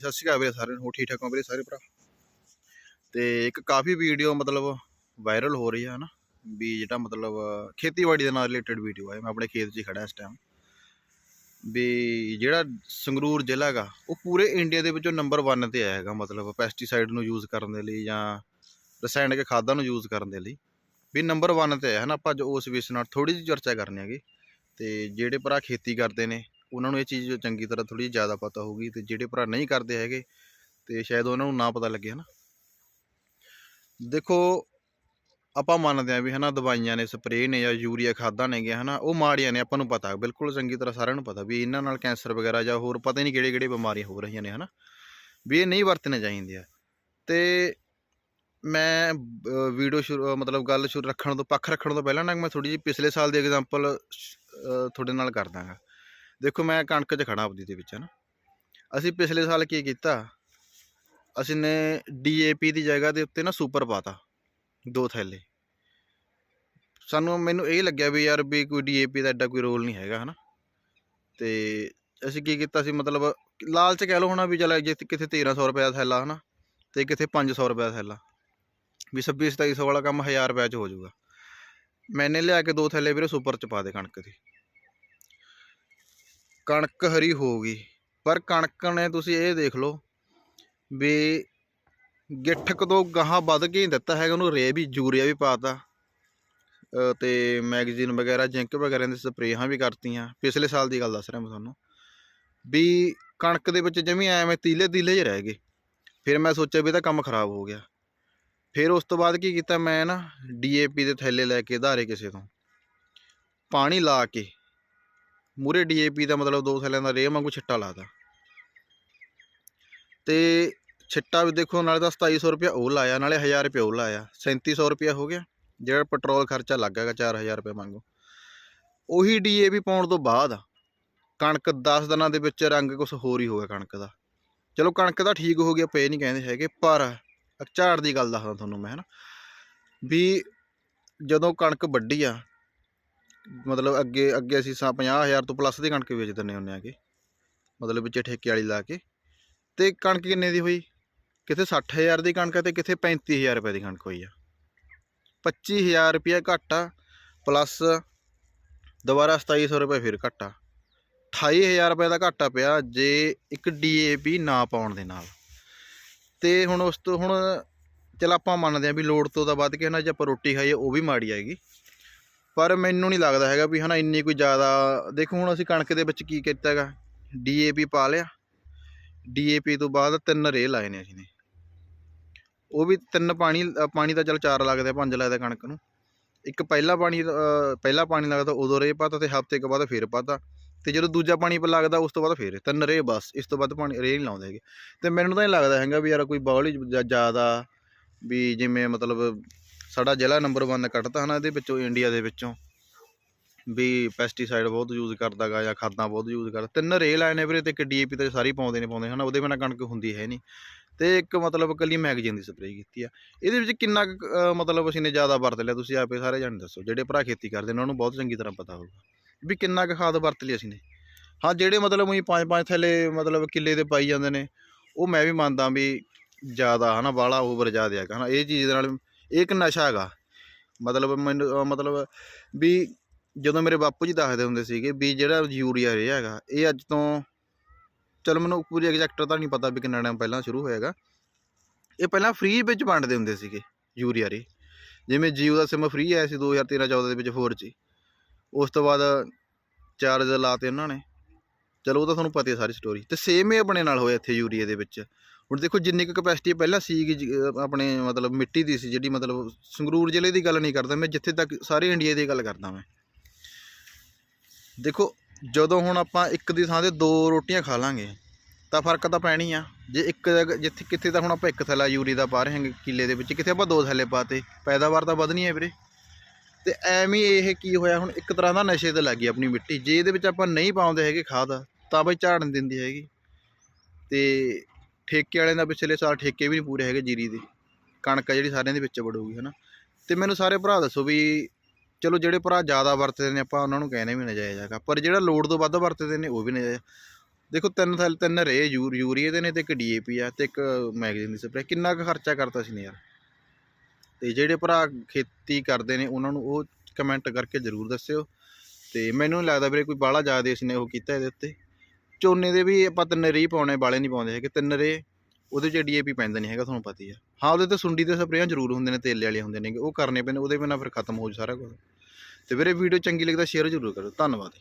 ਸਤਿ ਸ਼੍ਰੀ ਅਕਾਲ ਵੀਰੇ ਸਾਰਿਆਂ ਨੂੰ, ਹੋਰ ਠੀਕ ਠਾਕ ਹੋ ਵੀਰੇ ਸਾਰੇ ਭਰਾ? ਤੇ ਇੱਕ ਕਾਫੀ ਵੀਡੀਓ ਮਤਲਬ ਵਾਇਰਲ ਹੋ ਰਹੀ ਹੈ ਹਨਾ, ਵੀ ਜਿਹੜਾ ਮਤਲਬ ਖੇਤੀਬਾੜੀ ਦੇ ਨਾਲ ਰਿਲੇਟਡ ਵੀਡੀਓ ਹੈ ਮੈਂ ਆਪਣੇ ਖੇਤ 'ਚ ਹੀ ਖੜਾ ਇਸ ਟਾਈਮ ਵੀ ਜਿਹੜਾ ਸੰਗਰੂਰ ਜ਼ਿਲ੍ਹਾ ਹੈਗਾ, ਉਹ ਪੂਰੇ ਇੰਡੀਆ ਦੇ ਵਿੱਚੋਂ ਨੰਬਰ 1 ਤੇ ਆਇਆ ਹੈਗਾ, ਮਤਲਬ ਪੈਸਟੀਸਾਈਡ ਨੂੰ ਯੂਜ਼ ਕਰਨ ਦੇ ਲਈ ਜਾਂ ਰਸਾਇਣਿਕ ਖਾਦਾਂ ਨੂੰ ਯੂਜ਼ ਕਰਨ ਦੇ ਲਈ। ਵੀ ਨੰਬਰ 1 ਤੇ ਆਇਆ ਨਾ ਆਪਾਂ ਜੋ ਉਸ ਵਿਸ਼ੇ ਨਾਲ ਥੋੜੀ ਜਿਹੀ ਚਰਚਾ ਕਰਨੀ ਹੈਗੀ, ਤੇ ਜਿਹੜੇ ਭਰਾ ਖੇਤੀ ਕਰਦੇ ਨੇ ਉਹਨਾਂ ਨੂੰ ਇਹ ਚੀਜ਼ ਚੰਗੀ ਤਰ੍ਹਾਂ ਥੋੜੀ ਜਿਹੀ ਜ਼ਿਆਦਾ ਪਤਾ ਹੋਊਗੀ ਤੇ ਜਿਹੜੇ ਭਰਾ ਨਹੀਂ ਕਰਦੇ ਹੈਗੇ ਤੇ ਸ਼ਾਇਦ ਉਹਨਾਂ ਨੂੰ ਨਾ ਪਤਾ ਲੱਗੇ, ਹਨਾ? ਦੇਖੋ, ਆਪਾਂ ਮੰਨਦੇ ਆ ਵੀ, ਹਨਾ, ਦਵਾਈਆਂ ਨੇ, ਸਪਰੇਅ ਨੇ ਜਾਂ ਯੂਰੀਆ ਖਾਦਾਂ ਨੇਗੇ ਹਨਾ, ਉਹ ਮਾੜੀਆਂ ਨੇ, ਆਪਾਂ ਨੂੰ ਪਤਾ, ਬਿਲਕੁਲ ਚੰਗੀ ਤਰ੍ਹਾਂ ਸਾਰਿਆਂ ਨੂੰ ਪਤਾ ਵੀ ਇਹਨਾਂ ਨਾਲ ਕੈਂਸਰ ਵਗੈਰਾ ਜਾਂ ਹੋਰ ਪਤਾ ਹੀ ਨਹੀਂ ਕਿਹੜੇ ਕਿਹੜੇ ਬਿਮਾਰੀਆਂ ਹੋ ਰਹੀਆਂ ਨੇ, ਹਨਾ? ਵੀ ਇਹ ਨਹੀਂ ਵਰਤਣੇ ਚਾਹੀਦੇ ਆ। ਤੇ ਮੈਂ ਵੀਡੀਓ ਸ਼ੁਰੂ ਮਤਲਬ ਗੱਲ ਸ਼ੁਰੂ ਰੱਖਣ ਤੋਂ, ਪੱਖ ਰੱਖਣ ਤੋਂ ਪਹਿਲਾਂ ਨਾ ਮੈਂ ਥੋੜੀ ਜਿਹੀ ਪਿਛਲੇ ਸਾਲ ਦੀ ਐਗਜ਼ਾਮਪਲ ਤੁਹਾਡੇ ਨਾਲ ਕਰਦਾਂਗਾ ਦੇਖੋ ਮੈਂ ਕਣਕ 'ਚ ਖੜਾ ਆਪਦੀ ਦੇ ਵਿੱਚ, ਹਨਾ। ਅਸੀਂ ਪਿਛਲੇ ਸਾਲ ਕੀ ਕੀਤਾ? ਅਸੀਂ ਨੇ ਡੀਏਪੀ ਦੀ ਜਗ੍ਹਾ ਦੇ ਉੱਤੇ ਨਾ ਸੁਪਰ ਪਾਤਾ, ਦੋ ਥੈਲੇ। ਸਾਨੂੰ ਮੈਨੂੰ ਇਹ ਲੱਗਿਆ ਵੀ ਯਾਰ ਵੀ ਕੋਈ ਡੀਏਪੀ ਦਾ ਐਡਾ ਕੋਈ ਰੋਲ ਨਹੀਂ ਹੈਗਾ, ਹਨਾ। ਤੇ ਅਸੀਂ ਕੀ ਕੀਤਾ ਸੀ, ਮਤਲਬ ਲਾਲਚ ਕਹਿ ਲਓ ਹੋਣਾ ਵੀ ਚੱਲ ਜੇ ਕਿਥੇ 1300 ਰੁਪਏ ਦਾ ਥੈਲਾ, ਹਨਾ, ਤੇ ਕਿਥੇ 500 ਰੁਪਏ ਦਾ ਥੈਲਾ, ਵੀ 26 2700 ਵਾਲਾ ਕੰਮ 1000 ਰੁਪਏ 'ਚ ਹੋ ਜਾਊਗਾ। ਮੈਨੇ ਲਿਆ ਕੇ ਦੋ ਥੈਲੇ ਵੀਰੇ ਸੁਪਰ ਚ ਪਾ ਦੇ ਕਣਕ ਦੇ। ਕਣਕ ਹਰੀ ਹੋ ਗਈ। ਪਰ ਕਣਕ ਨੇ ਤੁਸੀਂ ਇਹ ਦੇਖ ਲਓ ਵੀ ਗਿੱਠਕ ਤੋਂ ਗਾਹਾਂ ਵੱਧ ਕੇ ਹੀ ਦਿੱਤਾ ਹੈਗਾ ਉਹਨੂੰ ਰੇ ਵੀ ਯੂਰੀਆ ਵੀ ਪਾਤਾ ਅ, ਤੇ ਮੈਗਜ਼ੀਨ ਵਗੈਰਾ ਜਿੰਕ ਵਗੈਰਾ ਦੇ ਸਪਰੇਹਾਂ ਵੀ ਕਰਤੀਆਂ। ਪਿਛਲੇ ਸਾਲ ਦੀ ਗੱਲ ਦੱਸ ਰਿਹਾ ਮੈਂ ਤੁਹਾਨੂੰ ਵੀ ਕਣਕ ਦੇ ਵਿੱਚ ਜਮੀ ਐਵੇਂ ਤੀਲੇ ਤੀਲੇ ਜਿਹੇ ਰਹਿ ਗਏ। ਫਿਰ ਮੈਂ ਸੋਚਿਆ ਵੀ ਇਹਦਾ ਕੰਮ ਖਰਾਬ ਹੋ ਗਿਆ। ਫਿਰ ਉਸ ਤੋਂ ਬਾਅਦ ਕੀ ਕੀਤਾ ਮੈਂ ਨਾ ਡੀਏਪੀ ਦੇ ਥੈਲੇ ਲੈ ਕੇ ਧਾਰੇ ਕਿਸੇ ਤੋਂ ਪਾਣੀ ਲਾ ਕੇ ਮੂਰੇ ਡੀਏਪੀ ਦਾ ਮਤਲਬ ਦੋ ਥੈਲਿਆਂ ਦਾ ਰੇਹ ਵਾਂਗੂ ਛਿੱਟਾ ਲਾਤਾ। ਤੇ ਛਿੱਟਾ ਵੀ ਦੇਖੋ, ਨਾਲੇ ਤਾਂ 2700 ਰੁਪਇਆ ਉਹ ਲਾਇਆ, ਨਾਲੇ 1000 ਰੁਪਇਆ ਉਹ ਲਾਇਆ। 3700 ਰੁਪਇਆ ਹੋ ਗਿਆ, ਜਿਹੜਾ ਪੈਟਰੋਲ ਖਰਚਾ ਲੱਗਾਗਾ 4000 ਰੁਪਏ ਮੰਗੋ ਉਹੀ ਡੀਏਪੀ ਪਾਉਣ ਤੋਂ ਬਾਅਦ ਕਣਕ 10 ਦਿਨਾਂ ਦੇ ਵਿੱਚ ਰੰਗ ਕੁਝ ਹੋਰ ਹੀ ਹੋ ਗਿਆ ਕਣਕ ਦਾ। ਚਲੋ ਕਣਕ ਤਾਂ ਠੀਕ ਹੋ ਗਿਆ ਪਏ ਨਹੀਂ ਕਹਿੰਦੇ ਹੈਗੇ, ਪਰ ਝਾੜ ਦੀ ਗੱਲ ਦੱਸਦਾ ਤੁਹਾਨੂੰ ਮੈਂ, ਹਨਾ। ਵੀ ਜਦੋਂ ਕਣਕ ਵੱਢੀ ਆ ਮਤਲਬ ਅੱਗੇ ਅੱਗੇ ਅਸੀਂ ਸਾ 50000 ਤੋਂ ਪਲੱਸ ਦੀ ਕਣਕ ਵੇਚ ਦਿੰਦੇ ਹੁੰਦੇ ਆਗੇ ਮਤਲਬ ਵਿੱਚ ਠੇਕੇ ਵਾਲੀ ਲਾ ਕੇ। ਤੇ ਕਣਕ ਕਿੰਨੇ ਦੀ ਹੋਈ? ਕਿਤੇ 60000 ਦੀ ਕਣਕ ਹੈ ਤੇ ਕਿਤੇ 35000 ਰੁਪਏ ਦੀ ਕਣਕ ਹੋਈ ਆ। 25000 ਰੁਪਏ ਘਾਟਾ ਪਲੱਸ ਦੁਬਾਰਾ 2700 ਰੁਪਏ ਫਿਰ ਘਾਟਾ 28000 ਰੁਪਏ ਦਾ ਘਾਟਾ ਪਿਆ ਜੇ ਇੱਕ ਡੀਏਪੀ ਨਾ ਪਾਉਣ ਦੇ ਨਾਲ। ਤੇ ਹੁਣ ਉਸ ਤੋਂ, ਹੁਣ ਚਲ ਆਪਾਂ ਮੰਨਦੇ ਆ ਵੀ ਲੋੜ ਤੋਂ ਤਾਂ ਵੱਧ ਕੇ ਨਾ ਜੇ ਆਪਾਂ ਰੋਟੀ ਖਾਈਏ, ਉਹ ਵੀ ਮਾੜੀ ਆਏਗੀ। ਪਰ ਮੈਨੂੰ ਨਹੀਂ ਲੱਗਦਾ ਹੈਗਾ ਵੀ ਹਨਾ ਇੰਨੀ ਕੋਈ ਜ਼ਿਆਦਾ, ਦੇਖੋ ਹੁਣ ਅਸੀਂ ਕਣਕ ਦੇ ਵਿੱਚ ਕੀ ਕੀਤਾ ਹੈਗਾ ਡੀਏਪੀ ਪਾ ਲਿਆ। ਡੀਏਪੀ ਤੋਂ ਬਾਅਦ ਤਿੰਨ ਰੇਹ ਲਾਏ ਨੇ ਅਸੀਂ ਨੇ। ਉਹ ਵੀ ਤਿੰਨ ਪਾਣੀ ਪਾਣੀ ਤਾਂ ਚਲ ਚਾਰ ਲੱਗਦਾ ਪੰਜ ਲੱਗਦਾ ਕਣਕ ਨੂੰ। ਇੱਕ ਪਹਿਲਾ ਪਾਣੀ ਪਹਿਲਾ ਪਾਣੀ ਲੱਗਦਾ, ਉਦੋਂ ਰੇਹ ਪਾਤਾ ਤੇ ਹਫ਼ਤੇ ਕੁ ਬਾਅਦ ਫੇਰ ਪਾਤਾ। ਤੇ ਜਦੋਂ ਦੂਜਾ ਪਾਣੀ ਪਰ ਲੱਗਦਾ, ਉਸ ਤੋਂ ਬਾਅਦ ਫੇਰ, ਤਿੰਨ ਰੇਹ ਬਸ, ਇਸ ਤੋਂ ਬਾਅਦ ਪਾਣੀ ਰੇਹ ਨਹੀਂ ਲਾਉਂਦੇ ਹੈਗੇ। ਤੇ ਮੈਨੂੰ ਤਾਂ ਇਹ ਲੱਗਦਾ ਹੈਗਾ ਵੀ ਯਾਰ ਕੋਈ ਬਾਹਲੀ ਜ- ਜ਼ਿਆਦਾ ਵੀ ਜਿਵੇਂ ਮਤਲਬ ਸਾਡਾ ਜ਼ਿਲ੍ਹਾ ਨੰਬਰ 1 ਕੱਢਤਾ ਹਨਾ ਇਹਦੇ ਵਿੱਚੋਂ ਇੰਡੀਆ ਦੇ ਵਿੱਚੋਂ। ਵੀ ਪੈਸਟੀਸਾਈਡ ਬਹੁਤ ਯੂਜ਼ ਕਰਦਾ ਗਾ ਜਾਂ ਖਾਦਾਂ ਬਹੁਤ ਯੂਜ਼ ਕਰਦਾ ਤਿੰਨ ਰੇਹ ਲਾਏ ਨੇ ਵੀਰੇ ਤੇ ਇੱਕ ਡੀਏਪੀ ਤੇ ਸਾਰੀ ਪਾਉਂਦੇ ਨੇ ਪਾਉਂਦੇ ਹਨਾ ਉਹਦੇ ਬਿਨਾਂ ਕਣਕ ਹੁੰਦੀ ਹੈ ਨਹੀਂ ਤੇ ਇੱਕ ਮਤਲਬ ਕੱਲੀ ਮੈਗਜ਼ੀਨ ਦੀ ਸਪਰੇਅ ਕੀਤੀ ਆ। ਇਹਦੇ ਵਿੱਚ ਕਿੰਨਾ ਕੁ, ਮਤਲਬ ਅਸੀਂ ਨੇ ਜ਼ਿਆਦਾ ਵਰਤ ਲਿਆ ਤੁਸੀਂ ਆਪੇ ਸਾਰੇ ਜਾਣੇ ਦੱਸੋ ਜਿਹੜੇ ਭਰਾ ਖੇਤੀ ਕਰਦੇ ਨੇ ਉਹਨਾਂ ਨੂੰ ਬਹੁਤ ਚੰਗੀ ਤਰ੍ਹਾਂ ਪਤਾ ਹੋਊਗਾ। ਵੀ ਕਿੰਨਾ ਕੁ ਖਾਦ ਵਰਤ ਲਈ ਅਸੀਂ ਨੇ। ਹਾਂ ਜਿਹੜੇ ਮਤਲਬ ਉਹੀ ਪੰਜ ਪੰਜ ਥੈਲੇ ਮਤਲਬ ਕਿੱਲੇ ਦੇ ਪਾਈ ਜਾਂਦੇ ਨੇ ਉਹ ਮੈਂ ਵੀ ਮੰਨਦਾ ਵੀ ਜ਼ਿਆਦਾ ਹਨਾ ਬਾਹਲਾ ਓਵਰ ਜ਼ਿਆਦਾ ਹੈਗਾ ਹਨਾ ਇਹ ਚੀਜ਼ ਦੇ ਨਾਲ ਇਹ ਇੱਕ ਨਸ਼ਾ ਹੈਗਾ। ਮਤਲਬ ਮੈਨੂੰ ਮਤਲਬ ਵੀ ਜਦੋਂ ਮੇਰੇ ਬਾਪੂ ਜੀ ਦੱਸਦੇ ਹੁੰਦੇ ਸੀਗੇ ਵੀ ਜਿਹੜਾ ਯੂਰੀਆ ਰਿਹਾ ਹੈਗਾ, ਇਹ ਅੱਜ ਤੋਂ ਚਲ ਮੈਨੂੰ ਪੂਰੀ ਐਗਜ਼ੈਕਟ ਤਾਂ ਨਹੀਂ ਪਤਾ ਵੀ ਕਿੰਨਾ ਟਾਈਮ ਪਹਿਲਾਂ ਸ਼ੁਰੂ ਹੋਇਆਗਾ ਇਹ ਪਹਿਲਾਂ ਫ੍ਰੀ ਵਿੱਚ ਵੰਡਦੇ ਹੁੰਦੇ ਸੀਗੇ ਯੂਰੀਆ ਰੇ। ਜਿਵੇਂ ਜੀਓ ਦਾ ਸਿਮ ਫ੍ਰੀ ਆਇਆ ਸੀ 2013 14 ਦੇ ਵਿੱਚ 4G ਉਸ ਤੋਂ ਬਾਅਦ ਚਾਰਜ ਲਾਤੇ ਉਹਨਾਂ ਨੇ। ਚਲੋ ਉਹ ਤਾਂ ਤੁਹਾਨੂੰ ਪਤਾ ਹੈ ਸਾਰੀ ਸਟੋਰੀ ਤੇ ਸੇਮ ਹੀ ਆਪਣੇ ਨਾਲ ਹੋਇਆ ਇੱਥੇ ਯੂਰੀਆ ਦੇ ਵਿੱਚ। ਹੁਣ ਦੇਖੋ ਜਿੰਨੀ ਕੁ ਕਪੈਸਿਟੀ ਪਹਿਲਾਂ ਸੀਗੀ ਜ- ਆਪਣੇ ਮਤਲਬ ਮਿੱਟੀ ਦੀ ਸੀ, ਜਿਹੜੀ ਮਤਲਬ ਸੰਗਰੂਰ ਜ਼ਿਲ੍ਹੇ ਦੀ ਗੱਲ ਨਹੀਂ ਕਰਦਾ ਮੈਂ, ਜਿੱਥੇ ਤੱਕ ਸਾਰੇ ਇੰਡੀਆ ਦੀ ਗੱਲ ਕਰਦਾ ਮੈਂ। ਦੇਖੋ, ਜਦੋਂ ਹੁਣ ਆਪਾਂ ਇੱਕ ਦੀ ਥਾਂ ਤੇ ਦੋ ਰੋਟੀਆਂ ਖਾ ਲਾਂਗੇ, ਤਾਂ ਫ਼ਰਕ ਤਾਂ ਪੈਣੀ ਆ। ਜੇ ਇੱਕ ਜਿੱਥੇ ਕਿੱਥੇ ਤਾਂ ਹੁਣ ਆਪਾਂ ਇੱਕ ਥੈਲਾ ਯੂਰੀ ਦਾ ਪਾ ਰਹੇ ਹਾਂਗੇ ਕਿੱਲੇ ਦੇ ਵਿੱਚ, ਕਿੱਥੇ ਆਪਾਂ ਦੋ ਥੈਲੇ ਪਾਤੇ, ਪੈਦਾਵਾਰ ਤਾਂ ਵਧਣੀ ਹੈ ਵੀਰੇ। ਤੇ ਐਵੇਂ ਹੀ ਇਹ ਕੀ ਹੋਇਆ, ਹੁਣ ਇੱਕ ਤਰ੍ਹਾਂ ਦਾ ਨਸ਼ੇ ਤੇ ਲੱਗ ਗਈ ਆਪਣੀ ਮਿੱਟੀ। ਜੇ ਇਹਦੇ ਵਿੱਚ ਆਪਾਂ ਨਹੀਂ ਪਾਉਂਦੇ ਹੈਗੇ ਖਾਦ, ਤਾਂ ਬਈ ਝਾੜ ਨਹੀਂ ਦਿੰਦੀ ਹੈਗੀ। ਤੇ ਠੇਕੇ ਵਾਲਿਆਂ ਦਾ ਪਿਛਲੇ ਸਾਲ ਠੇਕੇ ਵੀ ਨਹੀਂ ਪੂਰੇ ਹੈਗੇ ਜੀਰੀ ਦੇ। ਕਣਕ ਆ ਜਿਹੜੀ ਸਾਰਿਆਂ ਦੇ ਵਿੱਚ ਵੜੂਗੀ, ਹਨਾ। ਤੇ ਮੈਨੂੰ ਸਾਰੇ ਭਰਾ ਦੱਸੋ ਵੀ ਚਲੋ ਜਿਹੜੇ ਭਰਾ ਜ਼ਿਆਦਾ ਵਰਤਦੇ ਨੇ, ਆਪਾਂ ਉਹਨਾਂ ਨੂੰ ਕਹਿੰਦੇ ਵੀ ਨਜਾਇਜ਼ ਹੈਗਾ। ਪਰ ਜਿਹੜਾ ਲੋੜ ਤੋਂ ਵੱਧ ਵਰਤਦੇ ਨੇ, ਉਹ ਵੀ ਨਜਾਇਜ਼। ਦੇਖੋ, ਤਿੰਨ ਥੈਲ ਤਿੰਨ ਰੇ ਯੂਰ ਯੂਰੀਏ ਦੇ ਨੇ ਤੇ ਇੱਕ ਡੀਏਪੀ ਆ ਤੇ ਇੱਕ ਮੈਗਜ਼ੀਨ ਦੀ ਸਪਰੇ ਕਿੰਨਾ ਕੁ ਖਰਚਾ ਕਰਤਾ ਸੀ ਨੇ ਯਾਰ? ਤੇ ਜਿਹੜੇ ਭਰਾ ਖੇਤੀ ਕਰਦੇ ਨੇ, ਉਹਨਾਂ ਨੂੰ ਉਹ ਕਮੈਂਟ ਕਰਕੇ ਜ਼ਰੂਰ ਦੱਸਿਓ। ਤੇ ਮੈਨੂੰ ਨਹੀਂ ਲੱਗਦਾ ਵੀਰੇ ਕੋਈ ਬਾਹਲਾ ਜ਼ਿਆਦਾ ਅਸੀਂ ਨੇ ਉਹ ਕੀਤਾ ਇਹਦੇ ਉੱਤੇ। ਝੋਨੇ ਦੇ ਵੀ ਆਪਾਂ ਤਿੰਨ ਰੇ ਹੀ ਪਾਉਣੇ, ਵਾਲੇ ਨਹੀਂ ਪਾਉਂਦੇ ਹੈਗੇ, ਤਿੰਨ ਰੇ ਉਹਦੇ 'ਚ ਡੀਏਪੀ ਪੈਂਦਾ ਨਹੀਂ ਹੈਗਾ, ਤੁਹਾਨੂੰ ਪਤਾ ਹੀ ਆ। ਹਾਂ, ਉਹਦੇ ਤੇ ਸੁੰਡੀ ਦੇ ਸਪਰੇਆਂ ਜ਼ਰੂਰ ਹੁੰਦੇ ਨੇ, ਤੇਲੇ ਵਾਲੇ ਹੁੰਦੇ ਨੇਗੇ, ਉਹ ਕਰਨੇ ਪੈਂਦੇ, ਉਹਦੇ ਬਿਨਾਂ ਫਿਰ ਖਤਮ ਹੋ ਜੂ ਸਾਰਾ ਕੁਝ ਤੇ ਵੀਰੇ ਵੀਡੀਓ ਚੰਗੀ ਲੱਗਦਾ ਸ਼ੇਅਰ ਜ਼ਰੂਰ ਕਰੋ ਧੰਨਵਾਦ।